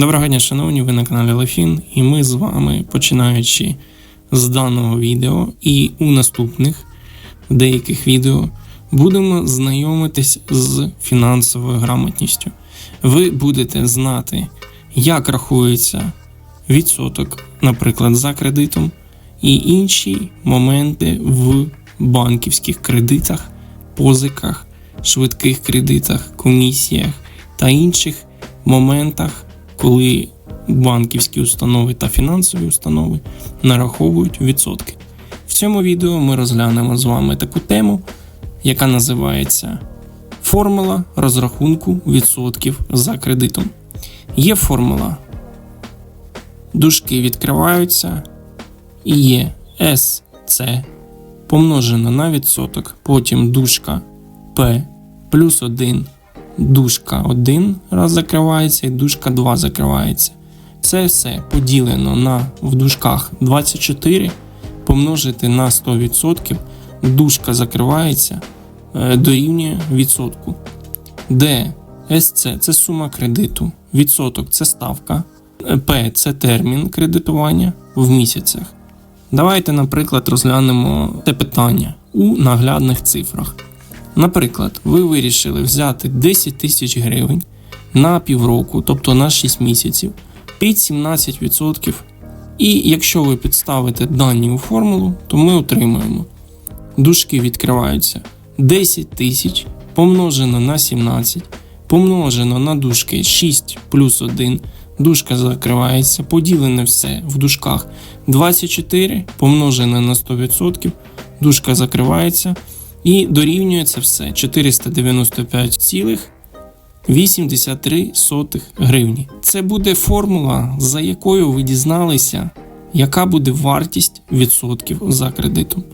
Доброго дня, шановні, ви на каналі Лефін, і ми з вами, починаючи з даного відео і у наступних деяких відео, будемо знайомитись з фінансовою грамотністю. Ви будете знати, як рахується відсоток, наприклад, за кредитом, і інші моменти в банківських кредитах, позиках, швидких кредитах, комісіях та інших моментах, коли банківські установи та фінансові установи нараховують відсотки. В цьому відео ми розглянемо з вами таку тему, яка називається Формула розрахунку відсотків за кредитом. Є формула. Дужки відкриваються і є SC помножено на відсоток, потім дужка P плюс 1 дужка 1 раз закривається і дужка 2 закривається. Це все поділено на в дужках 24 помножити на 100%, дужка закривається, е, дорівнює відсотку. Де СЦ це сума кредиту, відсоток це ставка, е, П це термін кредитування в місяцях. Давайте, наприклад, розглянемо це питання у наглядних цифрах. Наприклад, ви вирішили взяти 10 тисяч гривень на півроку, тобто на 6 місяців, під 17%. І якщо ви підставите дані у формулу, то ми отримаємо. Дужки відкриваються 10 тисяч помножено на 17, помножено на дужки 6 плюс 1, дужка закривається, поділене все в дужках 24 помножене на 100%, дужка закривається. І дорівнює це все 495,83 гривні. Це буде формула, за якою ви дізналися, яка буде вартість відсотків за кредитом.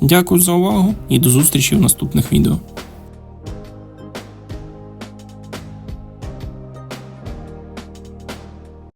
Дякую за увагу і до зустрічі в наступних відео.